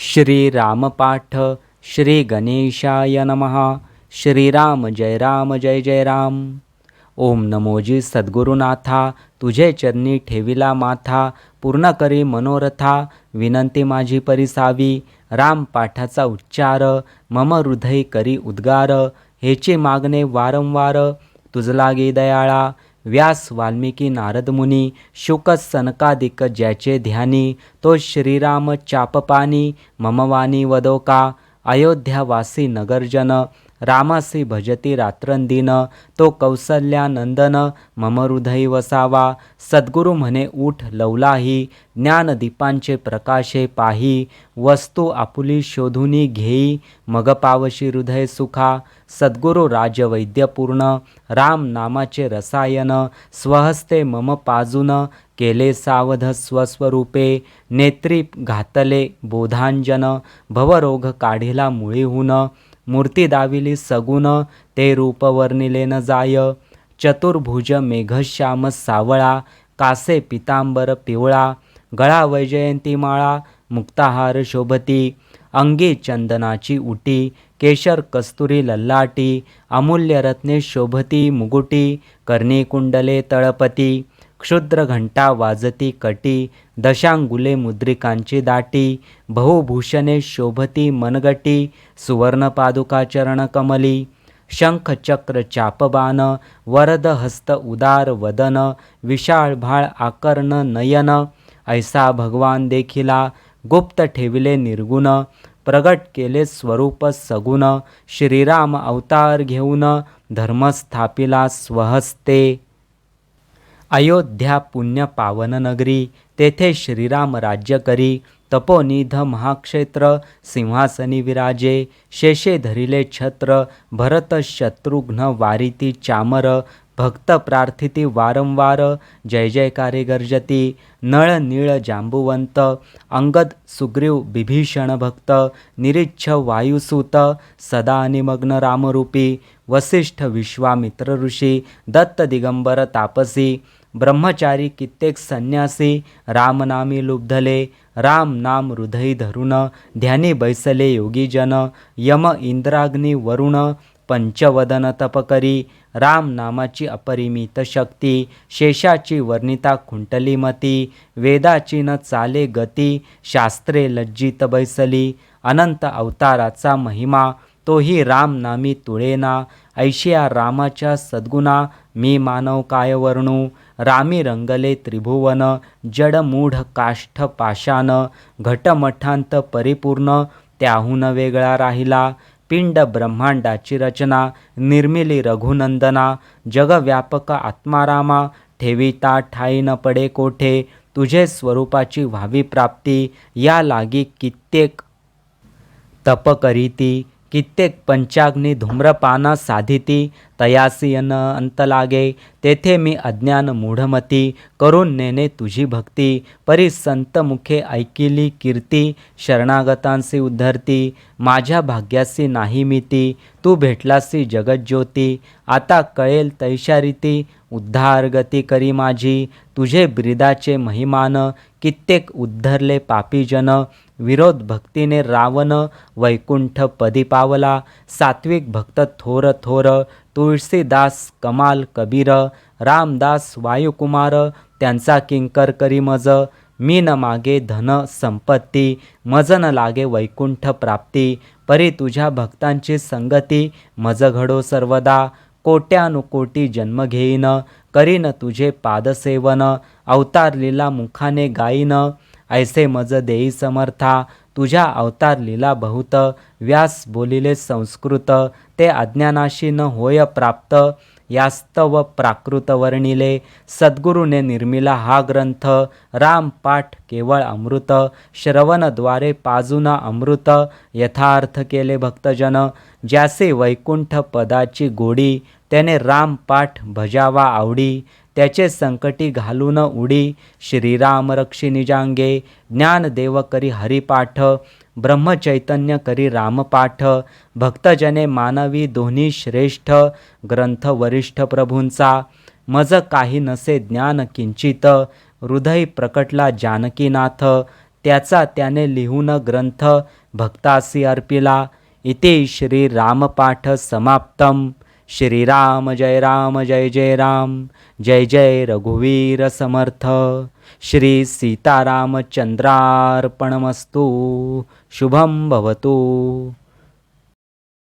श्रीरामपाठ श्री गणेशाय नमः। श्रीराम जय राम जय जय राम। ओम नमोजी सद्गुरुनाथा तुझे चरणी ठेविला माथा पूर्ण करी मनोरथा विनंती माझी परिसावी। राम पाठाचा उच्चार मम हृदय करी उद्गार हेचे मागणे वारंवार तुझलागे दयाळा। व्यास वाल्मिकी नारद मुनी शुक सनकादिक ज्याचे ध्यानी तो श्रीराम चापपानी ममवानी वदोका अयोध्यावासी नगरजन रामासी भजती रात्रंदिन तो कौसल्यानंदन मम हृदयी वसावा सद्गुरु म्हणे उठ लवलाही ज्ञानदीपांचे प्रकाशे पाही वस्तू आपुली शोधुनी घेई मग पावशी हृदय सुखा। सद्गुरु राजवैद्यपूर्ण राम नामाचे रसायन स्वहस्ते मम पाजून केले सावध स्वस्वरूपे नेत्री घातले बोधांजन भवरोग काढिला मुळीहून मूर्ती दाविली सगुण ते रूप वर्णिले न जाय. चतुर्भुज मेघश्याम सावळा कासे पितांबर पिवळा. गळा वैजयंती माळा मुक्ताहार शोभती. अंगी चंदनाची उटी केशर कस्तुरी लल्लाटी. अमूल्य रत्ने शोभती मुगुटी कर्णी कुंडले तळपती. क्षुद्र घंटा वाजती कटी दशांगुले मुद्रिकांची दाटी बहुभूषणे शोभती मनगटी सुवर्णपादुका चरण कमली चापबान वरद हस्त उदार वदन विशाळ भाळ आकर्ण नयन ऐसा भगवान देखिला गुप्त ठेविले निर्गुण प्रगट केले स्वरूप सगुण श्रीराम अवतार घेऊन धर्म स्थापिला स्वहस्ते. अयोध्या पुण्य पावन नगरी तेथे श्रीराम राज्य करी तपोनिध महाक्षेत्र सिंहासनी विराजे शेषे धरिले छत्र भरत शत्रुघ्न वारिती चामर भक्त प्रार्थिती वारंवार जय जयकारे गर्जती नळ नीळ जांबुवंत अंगद सुग्रीव बिभीषण भक्त निरिच्छ वायुसूत सदा निमग्न रामरूपी वसिष्ठ विश्वामित्र ऋषी दत्त दिगंबर तापसी ब्रह्मचारी कित्येक संन्यासी रामनामी लुब्धले राम नाम हृदयी धरुण ध्यानी बैसले योगीजन यम इंद्राग्नी वरुण पंचवदन तपकरी राम नामाची अपरिमित शक्ती शेषाची वर्णिता खुंटलीमती वेदाची न चाले गती शास्त्रे लज्जित बैसली अनंत अवताराचा महिमा तोही राम नामी तुळेना ऐशिया रामाच्या सद्गुणा मी मानव काय वर्णू रामी रंगले त्रिभुवन जडमूढ काष्ठ पाषाण घटमठांत परिपूर्ण त्याहून वेगळा राहिला. पिंड ब्रह्मांडाची रचना निर्मिली रघुनंदना जगव्यापक आत्मारामा ठेविता ठाई न पडे कोठे तुझे स्वरूपाची व्हावी प्राप्ती या लागी कित्येक तप करीती कित्येक पंचाग्नी धूम्रपान साधिती तयासी अन अंत लागे तेथे मी अज्ञान मूढमती करून नेने तुझी भक्ती परी संत मुखे ऐकिली कीर्ती शरणागतांसी उद्धरती माझ्या भाग्यासी नाही मिती तू भेटलासी जगज्योती आता कळेल तैशारीती उद्धार गती करी माझी तुझे ब्रिदाचे महिमान कित्येक उद्धरले पापीजन विरोध भक्तीने रावण वैकुंठ पदी पावला. सात्विक भक्त थोर थोर तुळशीदास कमाल कबीर रामदास वायुकुमार त्यांचा किंकर करी मज. मी न मागे धन संपत्ती मज न लागे वैकुंठ प्राप्ती. परी तुझ्या भक्तांची संगती मज घडो सर्वदा. कोट्यानुकोटी जन्म घेईन करीन तुझे पादसेवन. अवतार लीला मुखाने गाईन. ऐसे मज देई समर्था तुझ्या अवतार लीला बहुत व्यास बोलिले संस्कृत ते अज्ञानाशी न होय प्राप्त यास्तव प्राकृत वर्णिले सद्गुरूने निर्मिला हा ग्रंथ राम पाठ केवळ अमृत श्रवणद्वारे पाजुना अमृत यथार्थ केले भक्तजन ज्यासे वैकुंठ पदाची गोडी त्याने राम पाठ भजावा आवडी त्याचे संकटी घालून उडी श्रीराम रक्षी निजांगे ज्ञानदेव करी हरिपाठ ब्रह्मचैतन्य करी रामपाठ भक्तजने मानवी दोन्ही श्रेष्ठ ग्रंथ वरिष्ठ प्रभूंचा मज काही नसे ज्ञान किंचित हृदय प्रकटला जानकीनाथ त्याचा त्याने लिहून ग्रंथ भक्तासी अर्पिला इति श्रीरामपाठ समाप्तम. श्रीराम जय राम जय जय राम जय जय रघुवीर समर्थ श्री सीतारामचंद्रार्पणमस्तु शुभम भवतु।